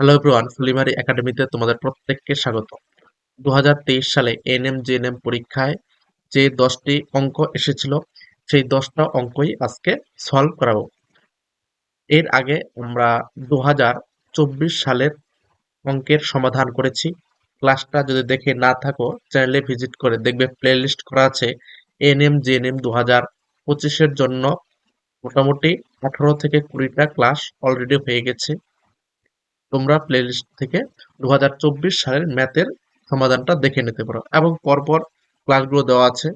Hello everyone ফুলিমারি একাডেমিতে তোমাদের প্রত্যেককে স্বাগত। দু হাজার তেইশ সালে এনএম জিএনএম পরীক্ষায় যে দশটি অঙ্ক এসেছিল, সেই দশটা অঙ্কই আজকে সলভ করাবো। এর আগে আমরা দু হাজার চব্বিশ সালের অঙ্কের সমাধান করেছি। ক্লাসটা যদি দেখে না থাকো, চ্যানেলে ভিজিট করে দেখবে প্লেলিস্ট করা আছে এনএম জিএনএম দু হাজার পঁচিশের জন্য। মোটামুটি আঠারো থেকে কুড়িটা ক্লাস অলরেডি হয়ে গেছে। তোমরা প্লেলিস্ট থেকে দু হাজার চব্বিশ সালের ম্যাথের সমাধানটা দেখে নিতে পারো। এবং পরপর ক্লাসগুলো দেওয়া আছে।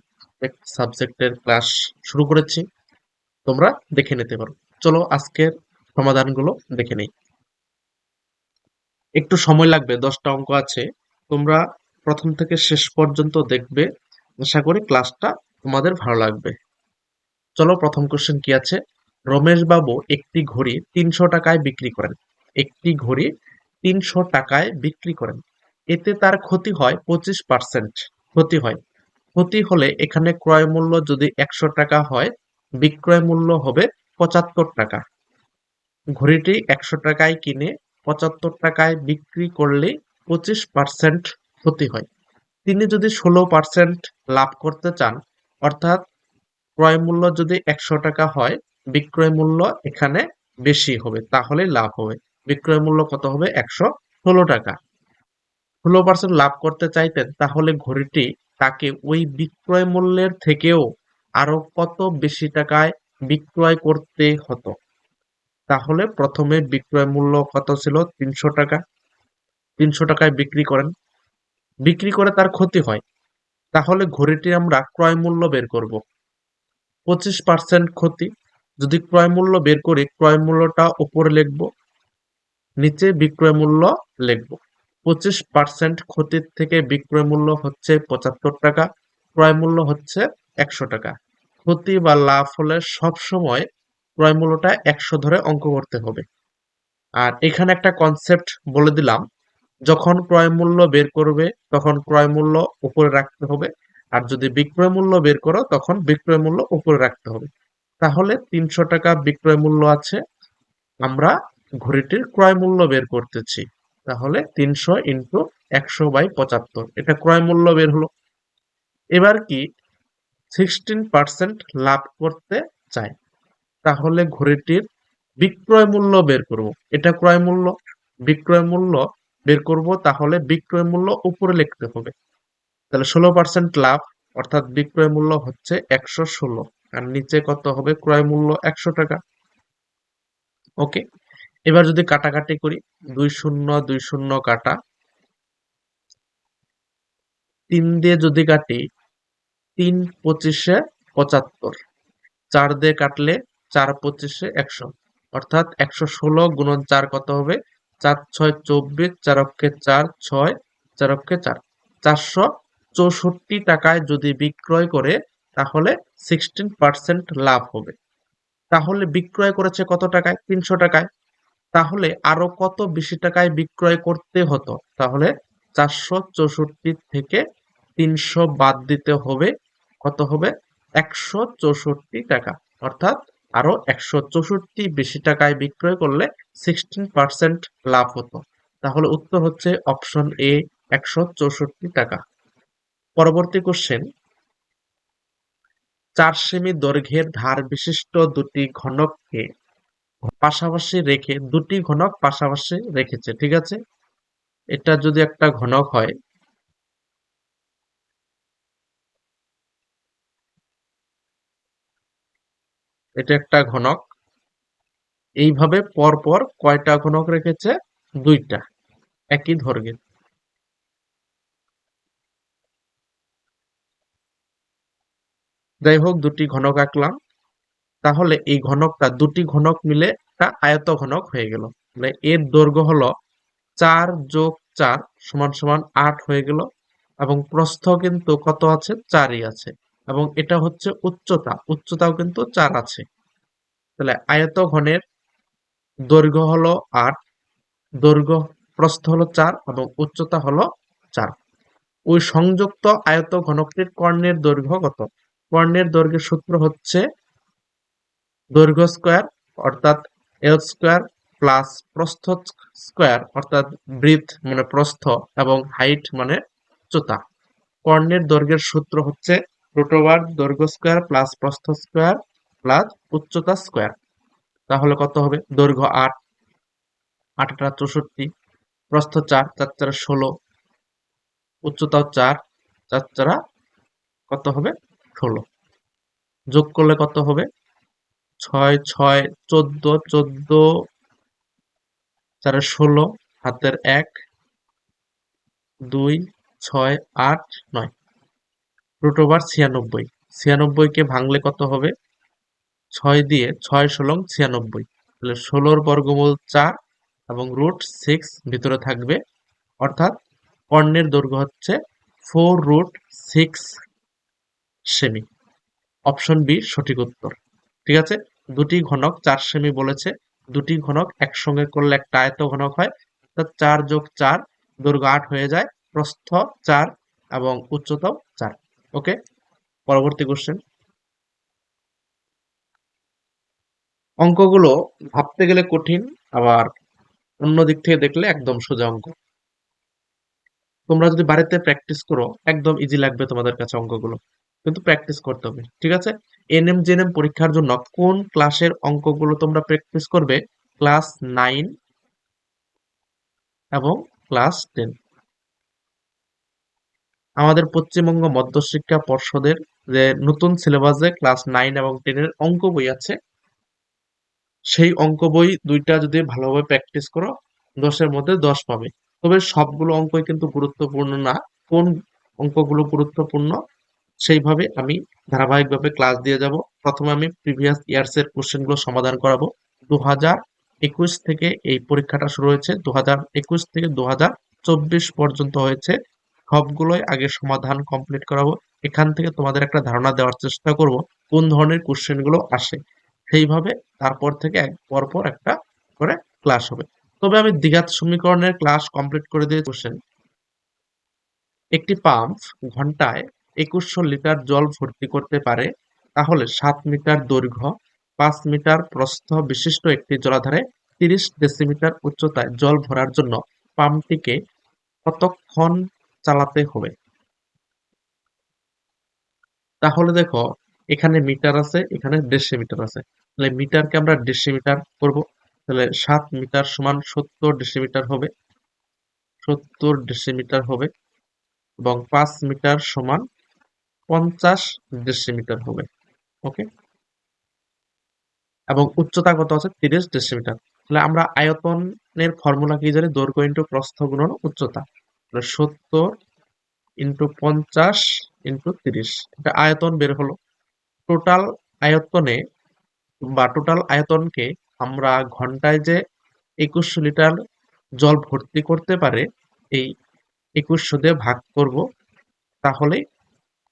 সাবজেক্টের ক্লাস শুরু করেছি। তোমরা দেখে নিতে পারো। চলো আজকের সমাধানগুলো দেখে নেই। একটু সময় লাগবে, দশটা অঙ্ক আছে। তোমরা প্রথম থেকে শেষ পর্যন্ত দেখবে। আশা করি ক্লাসটা তোমাদের ভালো লাগবে। চলো প্রথম কোশ্চেন কি আছে? রমেশ বাবু একটি ঘড়ি তিনশো টাকায় বিক্রি করেন। একটি ঘড়ি তিনশো টাকায় বিক্রি করেন। এতে তার ক্ষতি হয় পঁচিশ পার্সেন্ট ক্ষতি হয়। ক্ষতি হলে এখানে ক্রয় মূল্য যদি একশো টাকা হয়, বিক্রয় মূল্য হবে পঁচাত্তর টাকা। ঘড়িটি একশো টাকায় কিনে পঁচাত্তর টাকায় বিক্রি করলে পঁচিশ পার্সেন্ট ক্ষতি হয়। তিনি যদি ষোলো পার্সেন্ট লাভ করতে চান, অর্থাৎ ক্রয় মূল্য যদি একশো টাকা হয়, বিক্রয় মূল্য এখানে বেশি হবে, তাহলে লাভ হবে। বিক্রয় মূল্য কত হবে? একশো ষোলো টাকা। ষোলো পার্সেন্ট লাভ করতে চাইতেন, তাহলে ঘড়িটি তাকে ওই বিক্রয় মূল্যের থেকেও আরও কত বেশি টাকায় বিক্রয় করতে হতো? তাহলে প্রথমে বিক্রয় মূল্য কত ছিল? তিনশো টাকা। তিনশো টাকায় বিক্রি করেন। বিক্রি করে তার ক্ষতি হয়। তাহলে ঘড়িটি আমরা ক্রয় মূল্য বের করব। পঁচিশ পার্সেন্ট ক্ষতি। যদি ক্রয় মূল্য বের করি, ক্রয় মূল্যটা উপরে লিখব। নিচে বিক্রয় মূল্য লিখব। পঁচিশ পার্সেন্ট ক্ষতির থেকে বিক্রয় মূল্য হচ্ছে পঁচাত্তর টাকা, ক্রয় মূল্য হচ্ছে একশো টাকা। ক্ষতি বা লাভ হলে সব সময় ক্রয় মূল্যটা একশো ধরে অঙ্ক করতে হবে। আর এখানে একটা কনসেপ্ট বলে দিলাম, যখন ক্রয় মূল্য বের করবে তখন ক্রয় মূল্য উপরে রাখতে হবে, আর যদি বিক্রয় মূল্য বের করো তখন বিক্রয় মূল্য উপরে রাখতে হবে। তাহলে তিনশো টাকা বিক্রয় মূল্য আছে, আমরা ঘড়িটির ক্রয় মূল্য বের করতেছি। তাহলে তিনশো ইন্টু একশো বাই পঁচাত্তর। এটা ক্রয় মূল্য বের হলো। এবার কি সিক্সটিন পার্সেন্ট লাভ করতে চাই? তাহলে ঘড়িটির বিক্রয় মূল্য বের করব। এটা ক্রয় মূল্য। বিক্রয় মূল্য বের করব, তাহলে বিক্রয় মূল্য উপরে লিখতে হবে। তাহলে ষোলো পার্সেন্ট লাভ, অর্থাৎ বিক্রয় মূল্য হচ্ছে একশো ষোলো। আর নিচে কত হবে? ক্রয় মূল্য একশো টাকা। ওকে? এবার যদি কাটাকাটি করি দুই শূন্য দুই শূন্য কাটা। তিন দিয়ে যদি কাটি তিন পঁচিশে পঁচাত্তর। চার দিয়ে কাটলে চার পঁচিশে একশো। অর্থাৎ একশো ষোলো গুণন চার কত হবে? চার ছয় চব্বিশ চার অক্ষে চার ছয় চার অক্ষে চার। চারশো চৌষট্টি টাকায় যদি বিক্রয় করে তাহলে সিক্সটিন পার্সেন্ট লাভ হবে। তাহলে বিক্রয় করেছে কত টাকায়? তিনশো টাকায়। তাহলে আরও কত বেশি টাকায় বিক্রয় করতে হতো? তাহলে চারশো চৌষট্টি থেকে তিনশো বাদ দিতে হবে। কত হবে? একশো চৌষট্টি টাকা। অর্থাৎ আরও একশো চৌষট্টি বেশি টাকায় বিক্রয় করলে সিক্সটিন পার্সেন্ট লাভ হতো। তাহলে উত্তর হচ্ছে অপশন এ, একশো চৌষট্টি টাকা। পরবর্তী কোশ্চেন চার সেমি দৈর্ঘ্যের ধার বিশিষ্ট দুটি ঘনককে পাশাপাশি রেখে, দুটি ঘনক পাশাপাশি রেখেছে, ঠিক আছে? এটা যদি একটা ঘনক হয়, এটা একটা ঘনক, এইভাবে পরপর কয়টা ঘনক রেখেছে? দুইটা, একই দৈর্ঘ্যের যাই হোক, দুটি ঘনক আঁকলাম। তাহলে এই ঘনকটা, দুটি ঘনক মিলে আয়ত ঘনক হয়ে গেল। মানে এর দৈর্ঘ্য হলো চার যোগ চার সমান সমান আট হয়ে গেল এবং প্রস্থ কিন্তু কত আছে? চারই আছে এবং এটা হচ্ছে উচ্চতা। উচ্চতাও কিন্তু চার আছে। তাহলে আয়ত ঘনের দৈর্ঘ্য হলো আট, দৈর্ঘ্য প্রস্থ হলো চার এবং উচ্চতা হলো চার। ওই সংযুক্ত আয়ত ঘনকটির কর্ণের দৈর্ঘ্য কত? কর্ণের দৈর্ঘ্যের সূত্র হচ্ছে দৈর্ঘ্য স্কোয়ার অর্থাৎ এল স্কোয়ার প্লাস প্রস্থ স্কোয়ার অর্থাৎ ব্রিথ মানে প্রস্থ এবং হাইট মানে উচ্চতা কর্ণের দৈর্ঘ্যের সূত্র হচ্ছে রুট দৈর্ঘ্য স্কোয়ার প্লাস প্রস্থ স্কোয়ার প্লাস উচ্চতা স্কোয়ার তাহলে কত হবে? দৈর্ঘ্য আট। আট আটা চৌষট্টি। প্রস্থ চার চার চারা ষোলো। উচ্চতাও চার চার চারা কত হবে? ষোলো। যোগ করলে কত হবে? ছয় ছয়, চোদ্দ চোদ্দ চারে ষোলো, হাতের এক, দুই, ছয়, আট, নয়। রুট ওভার ছিয়ানব্বই। ছিয়ানব্বইকে ভাঙলে কত হবে? ছয় দিয়ে ছয় ষোলং ছিয়ানব্বই। তাহলে ষোলোর বর্গমূল চার এবং রুট সিক্স ভিতরে থাকবে। অর্থাৎ কর্ণের দৈর্ঘ্য হচ্ছে ফোর রুট সিক্স সেমি অপশন বি সঠিক উত্তর। ঠিক আছে? দুটি ঘনক, চার সেমি বলেছে। দুটি ঘনক একসঙ্গে করলে একটা আয়ত ঘনক হয়। অর্থাৎ চার যোগ চার দৈর্ঘ্য আট হয়ে যায়। প্রস্থ চার এবং উচ্চতাও চার। ওকে? পরবর্তী কোশ্চেন অঙ্কগুলো ভাবতে গেলে কঠিন, আবার অন্য দিক থেকে দেখলে একদম সোজা অঙ্ক। তোমরা যদি বাড়িতে প্র্যাকটিস করো, একদম ইজি লাগবে তোমাদের কাছে অঙ্কগুলো। কিন্তু প্র্যাকটিস করতে হবে, ঠিক আছে? এনএম জেনএম পরীক্ষার জন্য কোন ক্লাসের অঙ্কগুলো তোমরা প্র্যাকটিস করবে? ক্লাস নাইন এবং ক্লাস টেন। আমাদের পশ্চিমবঙ্গ মধ্যশিক্ষা পর্ষদের যে নতুন সিলেবাসে ক্লাস নাইন এবং টেনের অঙ্ক বই আছে, সেই অঙ্ক বই দুইটা যদি ভালোভাবে প্র্যাকটিস করো, দশের মধ্যে দশ পাবে। তবে সবগুলো অঙ্কই কিন্তু গুরুত্বপূর্ণ না। কোন অঙ্কগুলো গুরুত্বপূর্ণ? সেইভাবে আমি ধারাবাহিকভাবে ক্লাস দিয়ে যাব। প্রথমে আমি প্রিভিয়াস ইয়ার্স এর কোশ্চেনগুলো সমাধান করাবো। দু হাজার একুশ থেকে এই পরীক্ষাটা শুরু হয়েছে। দু একুশ থেকে দু চব্বিশ পর্যন্ত হয়েছে। সবগুলোই আগে সমাধান কমপ্লিট করাবো। এখান থেকে তোমাদের একটা ধারণা দেওয়ার চেষ্টা করব, কোন ধরনের কোশ্চেনগুলো আসে। সেইভাবে তারপর থেকে এক, পরপর একটা করে ক্লাস হবে। তবে আমি দ্বিঘাত সমীকরণের ক্লাস কমপ্লিট করে দিয়ে কোশ্চেন একটি পাম্প ঘন্টায় একুশশো লিটার জল ভর্তি করতে পারে, তাহলে সাত মিটার দৈর্ঘ্য, পাঁচ মিটার প্রস্থ বিশিষ্ট একটি জলাধারে তিরিশ ডেসিমিটার উচ্চতায় জল ভরার জন্য পাম্পটিকে কতক্ষণ চালাতে হবে? তাহলে দেখো, এখানে মিটার আছে, এখানে ডেসিমিটার আছে। তাহলে মিটারকে আমরা ডেসিমিটার করব। তাহলে সাত মিটার সমান সত্তর ডেসিমিটার হবে, সত্তর ডেসিমিটার হবে এবং পাঁচ মিটার সমান পঞ্চাশ ডেসিমিটার হবে ওকে? এবং উচ্চতা কত আছে? তিরিশ ডেসিমিটার তাহলে আমরা আয়তনের ফর্মুলা কি জানি? দৈর্ঘ্য ইন্টু প্রস্থ গুণন উচ্চতা। সত্তর ইন্টু পঞ্চাশ ইন্টু তিরিশ। এটা আয়তন বের হলো। টোটাল আয়তনে বা টোটাল আয়তনকে আমরা ঘন্টায় যে একুশশো লিটার জল ভর্তি করতে পারে এই একুশশো দিয়ে ভাগ করব তাহলে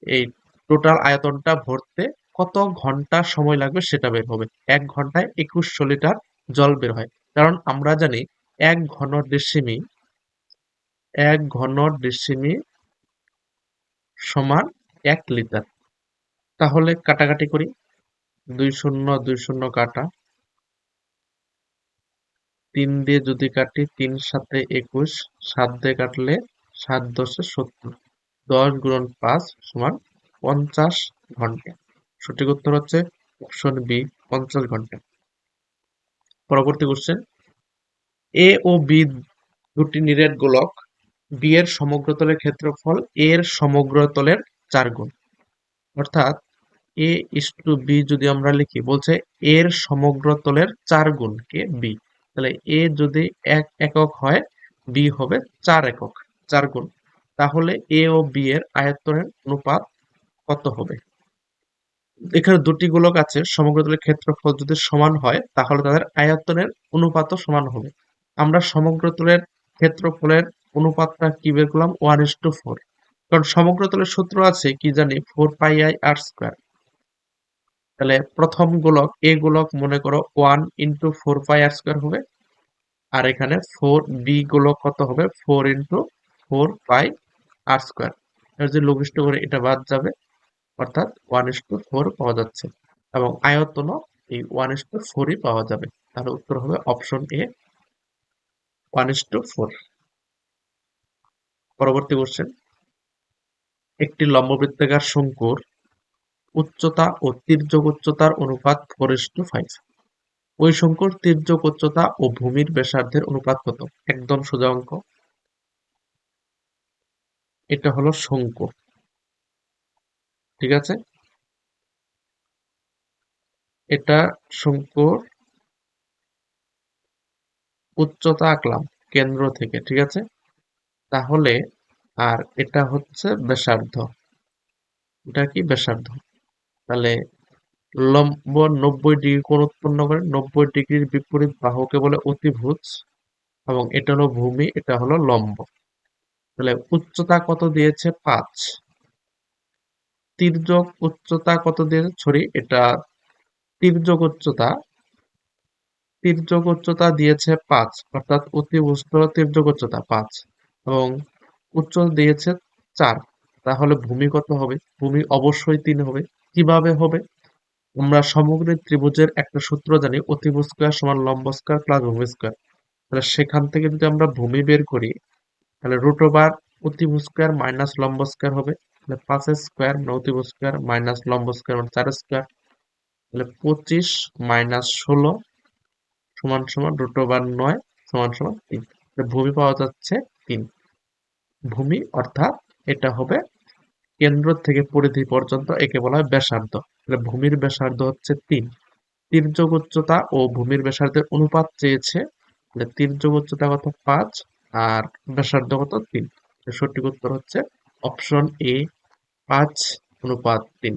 এই টোটাল আয়তনটা ভরতে কত ঘণ্টা সময় লাগবে সেটা বের হবে। এক ঘন্টায় একুশশো লিটার জল বের হয়। কারণ আমরা জানি এক ঘন ডিসিমি এক ঘন ডিসিমি সমান এক লিটার। তাহলে কাটাকাটি করি। দুই শূন্য দুই শূন্য কাটা। তিন দিয়ে যদি কাটি তিন সাথে একুশ, সাত দিয়ে কাটলে সাত দশে সত্তর। দশ গুণন পাঁচ সমান পঞ্চাশ ঘণ্টা। সঠিক উত্তর হচ্ছে অপশন বি পঞ্চাশ ঘণ্টা। পরবর্তী কোশ্চেন এ ও বি দুটি নিরেট গোলক বি এর সমগ্রতলের ক্ষেত্রফল এ এর সমগ্রতলের চার গুণ। অর্থাৎ এ ইস টু বি যদি আমরা লিখি, বলছে এর সমগ্রতলের চার গুণ কে বি তাহলে এ যদি এক একক হয় বি হবে চার একক, চার গুণ। তাহলে এ ও বি এর আয়তনের অনুপাত কত হবে? এখানে দুটি গোলক আছে সমগ্রতলের ক্ষেত্রফল যদি সমান হয়, তাহলে তাদের আয়তনের অনুপাতও সমান হবে। আমরা সমগ্রতলের ক্ষেত্রফলের অনুপাতটা কি বের করলাম? One is to four. কারণ সমগ্রতলের সূত্র আছে, কি জানি? Four pi I R square. তাহলে প্রথম গোলক এ গোলক, মনে করো one into four pi R square হবে। আর এখানে ফোর বি গোলক কত হবে? Four into four pi R square যদি লঘিষ্ঠ করে এটা বাদ যাবে, অর্থাৎ ওয়ান ইস টু ফোর পাওয়া যাচ্ছে এবং আয়তনও এই ওয়ান ইস টু ফোরই পাওয়া যাবে। তাহলে উত্তর হবে option A one is to four পরবর্তী কোশ্চেন একটি লম্ববৃত্তাকার শঙ্কুর উচ্চতা ও তির্যক উচ্চতার অনুপাত ফোর ইস টু ফাইভ ওই শঙ্কুর তির্যক উচ্চতা ও ভূমির ব্যাসার্ধের অনুপাত কত? একদম সোজা অঙ্ক। এটা হলো শঙ্কু। ঠিক আছে? এটা শঙ্কুর উচ্চতা আঁকলাম কেন্দ্র থেকে, ঠিক আছে? তাহলে, আর এটা হচ্ছে ব্যাসার্ধ। এটা কি ব্যাসার্ধ? তাহলে লম্ব নব্বই ডিগ্রি কোণ উৎপন্ন করে নব্বই ডিগ্রির বিপরীত বাহুকে বলে অতিভুজ এবং এটা হলো ভূমি, এটা হলো লম্ব। তাহলে উচ্চতা কত দিয়েছে? পাঁচ। তির্যক উচ্চতা কত দিয়েছে? সরি, এটা তির্যক উচ্চতা। তির্যক উচ্চতা দিয়েছে পাঁচ, অর্থাৎ অতিভুজ তির্যক উচ্চতা, পাঁচ। এবং উচ্চতা দিয়েছে চার। তাহলে ভূমি কত হবে? ভূমি অবশ্যই তিন হবে। কীভাবে হবে? আমরা সমগ্র ত্রিভুজের একটা সূত্র জানি অতিভুজ স্কয়ার সমান লম্ব স্কয়ার প্লাস ভূমি স্কয়ার তাহলে সেখান থেকে যদি আমরা ভূমি বের করি তাহলে রুট ওভার অতিভুজ স্কয়ার মাইনাস লম্ব স্কয়ার হবে। তাহলে পাঁচ স্কয়ার অতিভুজ স্কয়ার মাইনাস লম্ব স্কয়ার মানে চার স্কয়ার তাহলে পঁচিশ মাইনাস ষোলো সমান সমান রুট ওভার নয় সমান সমান তিন। ভূমি পাওয়া যাচ্ছে তিন। ভূমি অর্থাৎ এটা হবে কেন্দ্র থেকে পরিধি পর্যন্ত একে বলা হয় ব্যাসার্ধ। তাহলে ভূমির ব্যাসার্ধ হচ্ছে তিন। তির্যক উচ্চতা ও ভূমির ব্যাসার্ধের অনুপাত চেয়েছে। তির্যক উচ্চতা কত? পাঁচ। আর ব্যাসার্ধ কত তিন সঠিক উত্তর হচ্ছে অপশন এ পাঁচ অনুপাত তিন।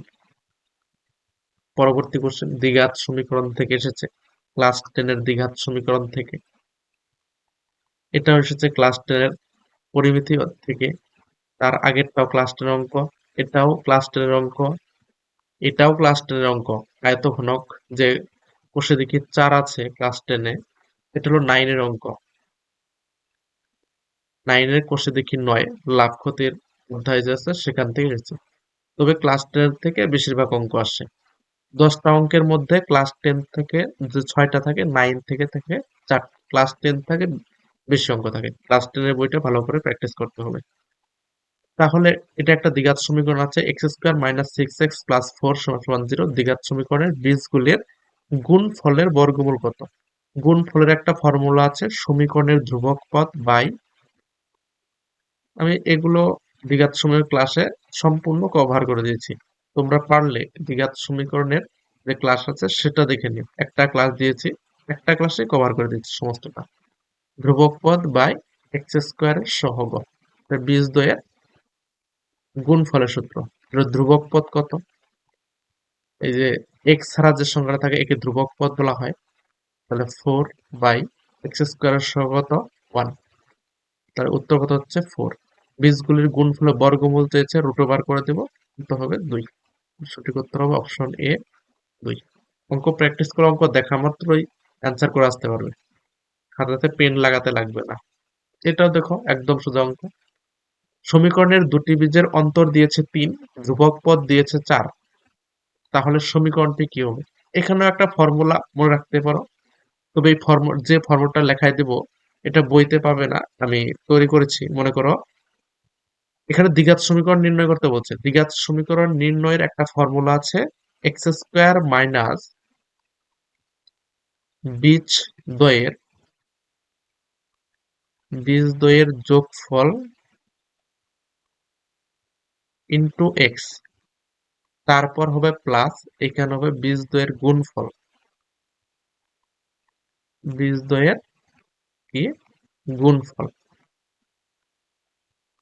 পরবর্তী কোশ্চেন দ্বিঘাত সমীকরণ থেকে এসেছে। ক্লাস টেনের দ্বিঘাত সমীকরণ থেকে। এটা এসেছে ক্লাস টেনের পরিমিতি থেকে। তার আগেরটাও ক্লাস টেনের অঙ্ক, এটাও ক্লাস টেনের অঙ্ক, এটাও ক্লাস টেনের অঙ্ক। আয়তঘনক যে কোষে দেখি চার আছে ক্লাস টেনে এটা হলো নাইনের অঙ্ক। নাইনের কোষে দেখি নয় লাভ ক্ষতির অধ্যায় যে আছে, সেখান থেকে এসেছে। তবে ক্লাস টেন থেকে বেশিরভাগ অঙ্ক আসে। দশটা অঙ্কের মধ্যে ক্লাস টেন থেকে যে ছয়টা থাকে নাইন থেকে থেকে চার ক্লাস টেন থেকে বেশি অঙ্ক থাকে। ক্লাস টেনের বইটা ভালো করে প্র্যাকটিস করতে হবে। তাহলে এটা একটা দ্বিঘাত সমীকরণ আছে X square minus six X plus four সমান জিরো দ্বিঘাত সমীকরণের বীজগুলির গুণ ফলের বর্গমূল কত? গুণ ফলের একটা ফর্মুলা আছে, সমীকরণের ধ্রুবক পদ বাই আমি এগুলো দ্বিঘাত সমীকরণ ক্লাসে সম্পূর্ণ কভার করে দিয়েছি। তোমরা পারলে দ্বিঘাত সমীকরণের যে ক্লাস আছে সেটা দেখে নিও। একটা ক্লাস দিয়েছি, একটা ক্লাসে কভার করে দিচ্ছি সমস্তটা। ধ্রুবক পদ বাই এক্স স্কোয়ারের সহগ। বীজ দ্বয়ের গুণফলের সূত্র। ধ্রুবক পদ কত? এই যে এক্স ছাড়া যে সংখ্যাটা থাকে, একে ধ্রুবক পদ বলা হয়। তাহলে ফোর বাই এক্স স্কোয়ারের সহগত ওয়ান তাহলে উত্তর কত হচ্ছে ফোর বীজগুলির গুণফলে বর্গমূল চেয়েছে, রুটো বার করে দেব। উত্তর হবে দুই। সঠিক উত্তর হবে অপশন এ দুই। অঙ্ক প্র্যাকটিস করে অঙ্ক দেখা মাত্রই অ্যান্সার করে আসতে পারবে। খাতাতে পেন লাগাতে লাগবে না। এটাও দেখো একদম সোজা অঙ্ক। সমীকরণের দুটি বীজের অন্তর দিয়েছে তিন, ধ্রুবক পদ দিয়েছে চার। তাহলে সমীকরণটি কি হবে? এখানেও একটা ফর্মুলা মনে রাখতে পারো। তবে এই ফর্ম যে ফর্মুলাটা লেখাই দেব, এটা বইতে পাবে না। আমি তৈরি করেছি, মনে করো। এখানে দ্বিঘাত সমীকরণ নির্ণয় করতে বলছে। দ্বিঘাত সমীকরণ নির্ণয়ের একটা ফর্মুলা আছে এক্স স্কোয়ার মাইনাস বীজ দ্বয়ের বীজ দ্বয়ের যোগফল ইন্টু এক্স তারপর হবে প্লাস এখানে হবে বীজ দ্বয়ের গুণফল। বীজ দ্বয়ের কি? গুণফল।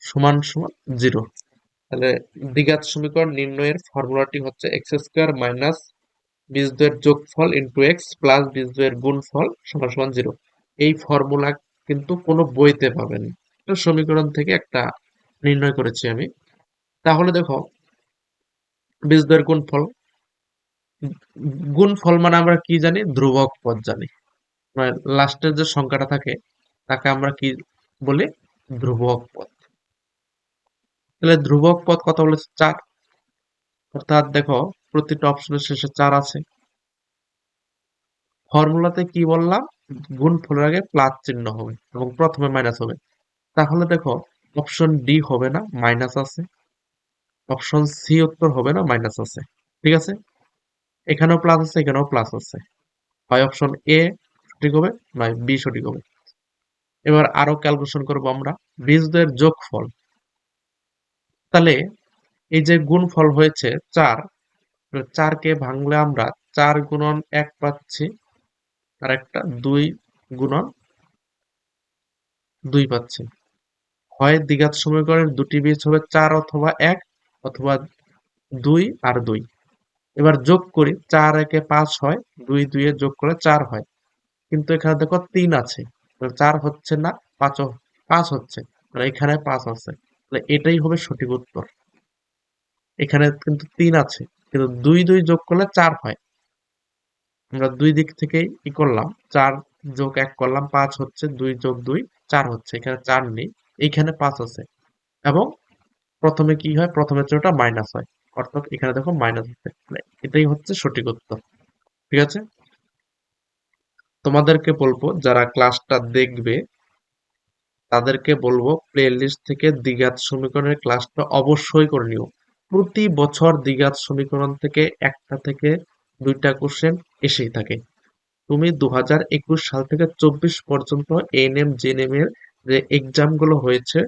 সমান সমান জিরো। তাহলে দ্বিঘাত সমীকরণ নির্ণয়ের ফর্মুলাটি হচ্ছে এক্স স্কোয়ার মাইনাস বীজদ্বয়ের যোগফল ইন্টু এক্স প্লাস বীজদ্বয়ের গুণফল সমান সমান জিরো। এই ফর্মুলা কিন্তু কোনো বইতে পাবেন। সমীকরণ থেকে একটা নির্ণয় করেছি আমি। তাহলে দেখো বীজদ্বয়ের গুণফল গুণফল মানে আমরা কি জানি? ধ্রুবক পদ জানি। মানে লাস্টের যে সংখ্যাটা থাকে, তাকে আমরা কি বলি? ধ্রুবক পদ। তাহলে ধ্রুবক পদ কত বলেছে? চার। অর্থাৎ দেখো, প্রতিটা অপশনের শেষে চার আছে। ফর্মুলাতে কি বললাম? গুণ ফলের আগে প্লাস চিহ্ন হবে এবং প্রথমে মাইনাস হবে। তাহলে দেখো অপশন ডি হবে না মাইনাস আছে। অপশন সি উত্তর হবে না মাইনাস আছে। ঠিক আছে? এখানেও প্লাস আছে, এখানেও প্লাস আছে। হয় অপশন এ সঠিক হবে, নয় বি সঠিক হবে। এবার আরও ক্যালকুলেশন করব আমরা। বীজদের যোগফল। তাহলে এই যে গুণফল হয়েছে চার চারকে ভাঙলে আমরা চার গুণন এক পাচ্ছি। আর একটা দুই গুণন দুই পাচ্ছি। হয় দ্বিঘাত সমীকরণের দুটি বীজ হবে চার অথবা এক অথবা দুই আর দুই। এবার যোগ করি, চার একে পাঁচ হয়, দুই দুইয়ে যোগ করে চার হয়। কিন্তু এখানে দেখো তিন আছে চার হচ্ছে না পাঁচ পাঁচ হচ্ছে এখানে পাঁচ আছে। তাহলে এটাই হবে সঠিক উত্তর। এখানে কিন্তু তিন আছে, কিন্তু দুই দুই যোগ করলে চার হয়। আমরা দুই দিক থেকে ই করলাম, চার যোগ এক করলাম, পাঁচ হচ্ছে দুই যোগ দুই, চার হচ্ছে, এখানে চার নেই এইখানে পাঁচ আছে। এবং প্রথমে কি হয়? প্রথমে চেয়েটা মাইনাস হয়। অর্থাৎ এখানে দেখো মাইনাস হচ্ছে। এটাই হচ্ছে সঠিক উত্তর। ঠিক আছে? তোমাদেরকে বলব, যারা ক্লাসটা দেখবে তাদেরকে বলব প্লে লিস্ট থেকে দ্বিঘাত সমীকরণের ক্লাসটা অবশ্যই করে নিও। প্রতি বছর দ্বিঘাত সমীকরণ থেকে একটা থেকে দুইটা কোশ্চেন এসেই থাকে। তুমি দু হাজার একুশ সাল থেকে চব্বিশ পর্যন্ত এনএম জেএনএম এর যে এক্সামগুলো হয়েছে,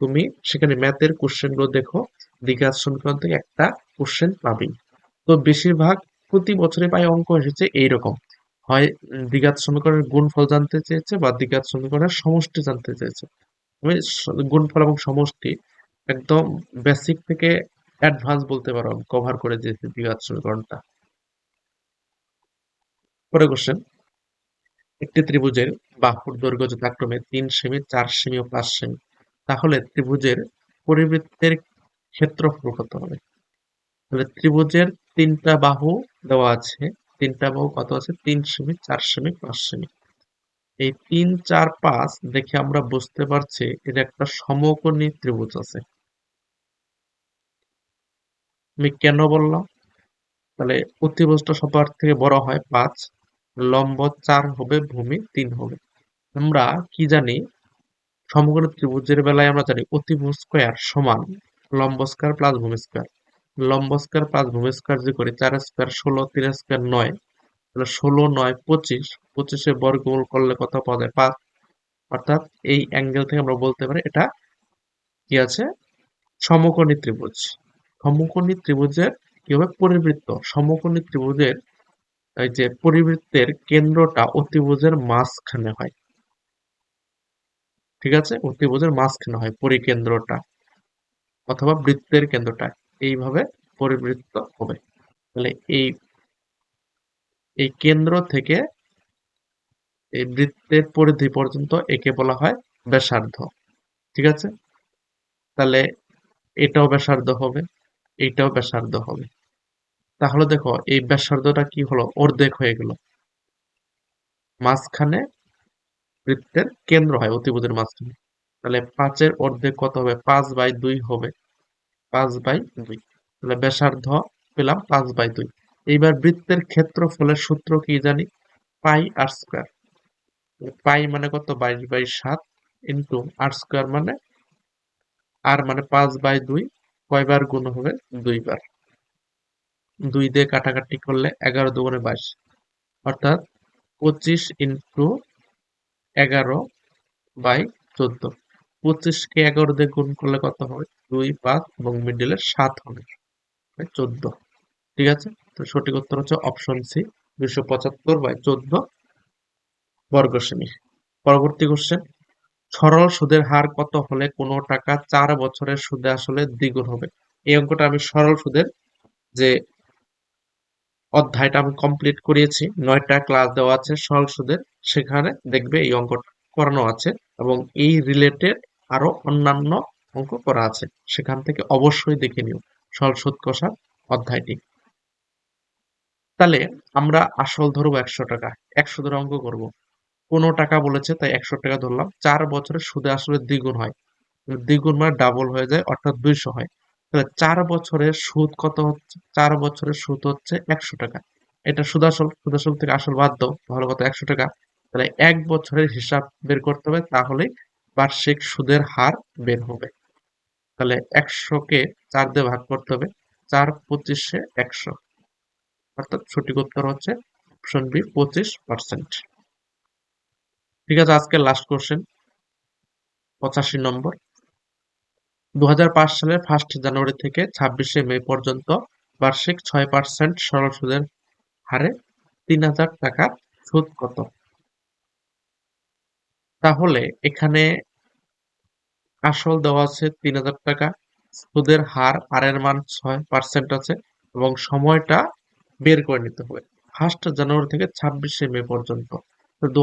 তুমি সেখানে ম্যাথের কোশ্চেনগুলো দেখো, দ্বিঘাত সমীকরণ থেকে একটা কোশ্চেন পাবি। তো বেশিরভাগ প্রতি বছরে প্রায় অঙ্ক এসেছে এইরকম। হয়, দ্বিঘাত সমীকরণের গুণফল জানতে চেয়েছে বা দ্বিঘাত সমীকরণের সমষ্টি জানতে চেয়েছে। তুমি গুণফল এবং সমষ্টি একদম বেসিক থেকে অ্যাডভান্স বলতে পারো কভার করে দিয়েছে দ্বিঘাত সমীকরণটা। পরে কোশ্চেন একটি ত্রিভুজের বাহুর দৈর্ঘ্য যথাক্রমে তিন সেমি, চার সেমি ও পাঁচ সেমি। তাহলে ত্রিভুজের পরিবৃত্তের ক্ষেত্রফল কত হবে? তাহলে ত্রিভুজের তিনটা বাহু দেওয়া আছে তিনটা বাহু কত আছে? তিন সেমি চার সেমি পাঁচ সেমি এই তিন, চার, পাঁচ দেখে আমরা বুঝতে পারছি এটা একটা সমকোণী ত্রিভুজ আছে। আমি কেন বললাম? তাহলে অতিভুজটা সবার থেকে বড় হয় পাঁচ, লম্ব চার হবে, ভূমি তিন হবে। আমরা কি জানি? সমকোণী ত্রিভুজের বেলায় আমরা জানি অতিভুজ স্কোয়ার সমান লম্ব স্কোয়ার প্লাস ভূমি স্কোয়ার। লম্ব স্কোয়ার প্লাস ভূমি যদি করি, চার স্কোয়ার ষোলো, তিন স্কোয়ার নয়, তাহলে ষোলো, নয়, পঁচিশ, পঁচিশে বর্গমূল করলে কত পাওয়া যায়? পাঁচ। অর্থাৎ এই অ্যাঙ্গেল থেকে আমরা বলতে পারি এটা কি আছে? সমকোণী ত্রিভুজ। সমকোণী ত্রিভুজের কি হবে? পরিবৃত্ত। সমকোণী ত্রিভুজের এই যে পরিবৃত্তের কেন্দ্রটা অতিভুজের মাঝখানে হয়। ঠিক আছে? অতিভুজের মাঝখানে হয় পরিকেন্দ্রটা অথবা বৃত্তের কেন্দ্রটা। এইভাবে পরিবৃত্ত হবে। তাহলে এই এই কেন্দ্র থেকে এই বৃত্তের পরিধি পর্যন্ত একে বলা হয় ব্যাসার্ধ। ঠিক আছে? তাহলে এটাও ব্যাসার্ধ হবে, এইটাও ব্যাসার্ধ হবে। তাহলে দেখো, এই ব্যাসার্ধটা কি হলো? অর্ধেক হয়ে গেল। মাঝখানে বৃত্তের কেন্দ্র হয়, অতিভুজের মাঝখানে। তাহলে পাঁচের অর্ধেক কত হবে? পাঁচ বাই দুই হবে। পাঁচ বাই দুই। তাহলে ব্যাসার্ধ পেলাম পাঁচ বাই দুই। এইবার বৃত্তের ক্ষেত্রফলের সূত্র কি জানি? পাই আর স্কোয়ার। পাই মানে কত? বাইশ বাই সাত ইন্টু আর স্কোয়ার মানে আর মানে পাঁচ বাই দুই। কয়বার গুণ হবে? দুইবার। দুই দিয়ে কাটাকাটি করলে এগারো দুগুণে বাইশ। অর্থাৎ পঁচিশ ইন্টু এগারো বাই চোদ্দ। পঁচিশকে এগারো দিয়ে গুণ করলে কত হবে? দুই, পাঁচ এবং মিডিলে সাত হবে। চোদ্দ। ঠিক আছে? তো সঠিক উত্তর হচ্ছে অপশন সি দুইশো পঁচাত্তর বাই চোদ্দ বর্গ সেমি পরবর্তী কোশ্চেন সরল সুদের হার কত হলে কোনো টাকা চার বছরের সুদে আসলে দ্বিগুণ হবে? এই অঙ্কটা আমি সরল সুদের যে অধ্যায়টা আমি কমপ্লিট করিয়েছি, নয়টা ক্লাস দেওয়া আছে সরল সুদের, সেখানে দেখবে এই অঙ্কটা করানো আছে। এবং এই রিলেটেড আরও অন্যান্য অঙ্ক করা আছে। সেখান থেকে অবশ্যই দেখে নিও সরল সুদ কষার অধ্যায়টি। তাহলে আমরা আসল ধরবো একশো টাকা, একশো ধরে অঙ্ক করব। পনেরো টাকা বলেছে, তাই একশো টাকা ধরলাম। চার বছরের সুদে আসলে দ্বিগুণ হয়। দ্বিগুণ মানে ডাবল হয়ে যায়, অর্থাৎ দুইশো হয়। তাহলে চার বছরের সুদ কত হচ্ছে? চার বছরের সুদ হচ্ছে একশো টাকা। এটা সুদাসল সুদাসল থেকে আসল বাদ দাও তাহলে কত একশো টাকা। তাহলে এক বছরের হিসাব বের করতে হবে, তাহলে বার্ষিক সুদের হার বের হবে। তাহলে একশোকে চার দিয়ে ভাগ করতে হবে, চার পঁচিশে একশো। অর্থাৎ সঠিক উত্তর হচ্ছে অপশন বি পঁচিশ পার্সেন্ট ঠিক আছে আজকে লাস্ট কোশ্চেন পঁচাশি নম্বর। দু হাজার পাঁচ সালের ফার্স্ট জানুয়ারি থেকে ছাব্বিশে মে পর্যন্ত বার্ষিক ছয় পার্সেন্ট সরল সুদের হারে তিন হাজার টাকার সুদ কত? তাহলে এখানে আসল দেওয়া আছে তিন হাজার টাকা। সুদের হার আর মান ছয় পার্সেন্ট আছে এবং সময়টা বের করে নিতে হবে। ফার্স্ট জানুয়ারি থেকে ছাব্বিশে মে পর্যন্ত। দু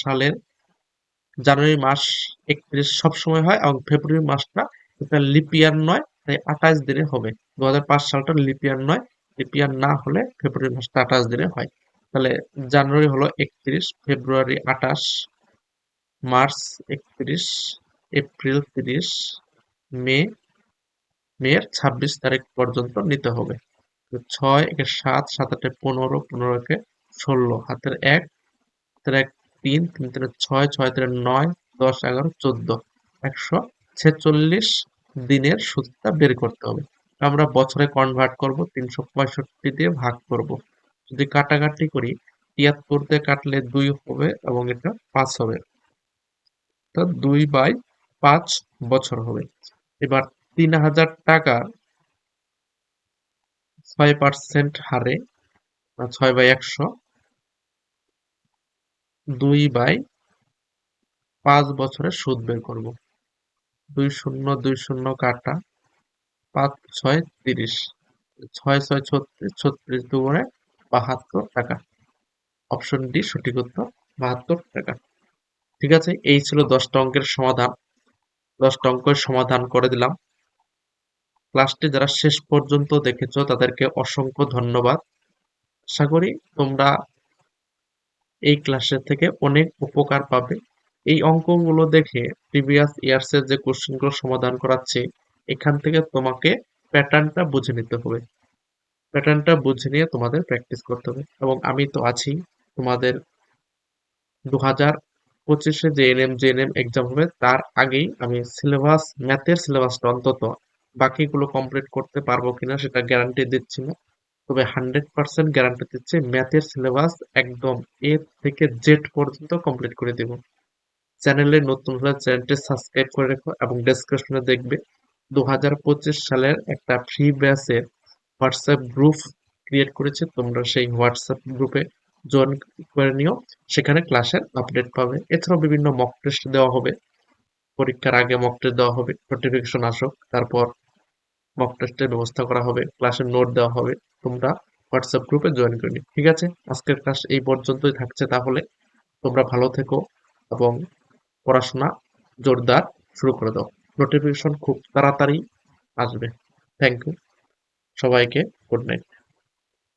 সালের জানুয়ারি মাস একত্রিশ সবসময় হয় এবং ফেব্রুয়ারি মাসটা এটা লিপিয়ার নয়, তাই আঠাশ দিনে হবে। দু হাজার পাঁচ সালটা লিপিয়ার নয় লিপিয়ার না হলে ফেব্রুয়ারি মাসটা আঠাশ দিনে হয়। তাহলে জানুয়ারি হলো একত্রিশ, ফেব্রুয়ারি আঠাশ। মার্চ একত্রিশ, এপ্রিল তিরিশ, মে মেয়ের ছাব্বিশ তারিখ পর্যন্ত নিতে হবে। ছয় একে সাত সাত আটে পনেরো পনেরো একে ষোলো, হাতের এক হাতের এক তিন তিন তিনে ছয় ছয় তিন নয়, দশ, এগারো, চোদ্দ, একশো ছেচল্লিশ দিনের সুদটা বের করতে হবে। আমরা বছরে কনভার্ট করব, তিনশো পঁয়ষট্টি দিয়ে ভাগ করব। যদি কাটাকাটি করি, তিয়াত্তর দিয়ে কাটলে দুই হবে এবং এটা পাঁচ হবে। তো দুই বাই পাঁচ বছর হবে। এবার তিন হাজার টাকা ছয় পার্সেন্ট হারে ছয় বাই একশো, দুই বাই পাঁচ বছরের সুদ বের করব। দুই শূন্য দুই শূন্য কাটা পাঁচ ছয় তিরিশ, ছয় ছয় ছত্রিশ ছত্রিশ দুপুরে বাহাত্তর টাকা। অপশন ডি সঠিক উত্তর বাহাত্তর টাকা। ঠিক আছে? এই ছিল দশটা অঙ্কের সমাধান। দশটা অঙ্কের সমাধান করে দিলাম। ক্লাসটি যারা শেষ পর্যন্ত দেখেছ, তাদেরকে অসংখ্য ধন্যবাদ। আশা করি তোমরা এই ক্লাসের থেকে অনেক উপকার পাবে। এই অঙ্কগুলো দেখে প্রিভিয়াস ইয়ার্সের যে কোশ্চেনগুলো সমাধান করাচ্ছে, এখান থেকে তোমাকে প্যাটার্নটা বুঝে নিতে হবে। প্যাটার্নটা বুঝে নিয়ে তোমাদের প্র্যাকটিস করতে হবে। এবং আমি তো আছি তোমাদের দু হাজার পঁচিশে যে এনএম যে এনএম এক্সাম হবে। তার আগেই আমি সিলেবাস ম্যাথের সিলেবাসটা অন্তত বাকিগুলো কমপ্লিট করতে পারব কিনা সেটা গ্যারান্টি দিচ্ছি না। তবে হান্ড্রেড পার্সেন্ট গ্যারান্টি দিচ্ছে ম্যাথের সিলেবাস একদম এ থেকে জেড পর্যন্ত কমপ্লিট করে দেব। চ্যানেলে নতুন হলে চ্যানেলটি সাবস্ক্রাইব করে রেখো এবং ডেসক্রিপশনে দেখবে দু হাজার পঁচিশ সালের একটা ফ্রি ব্যাচের হোয়াটসঅ্যাপ গ্রুপ ক্রিয়েট করেছে। তোমরা সেই হোয়াটসঅ্যাপ গ্রুপে জয়েন করে নিও, সেখানে ক্লাসের আপডেট পাবে। এছাড়াও বিভিন্ন মক টেস্ট দেওয়া হবে। পরীক্ষার আগে মক টেস্ট দেওয়া হবে নোটিফিকেশন আসুক, তারপর মক টেস্টের ব্যবস্থা করা হবে ক্লাসের নোট দেওয়া হবে, তোমরা হোয়াটসঅ্যাপ গ্রুপে জয়েন করে নিও। ঠিক আছে? আজকের ক্লাস এই পর্যন্তই থাকছে তাহলে। তোমরা ভালো থেকো এবং পড়াশোনা জোরদার শুরু করে দাও। নোটিফিকেশন খুব তাড়াতাড়ি আসবে। থ্যাংক ইউ সবাইকে গুড নাইট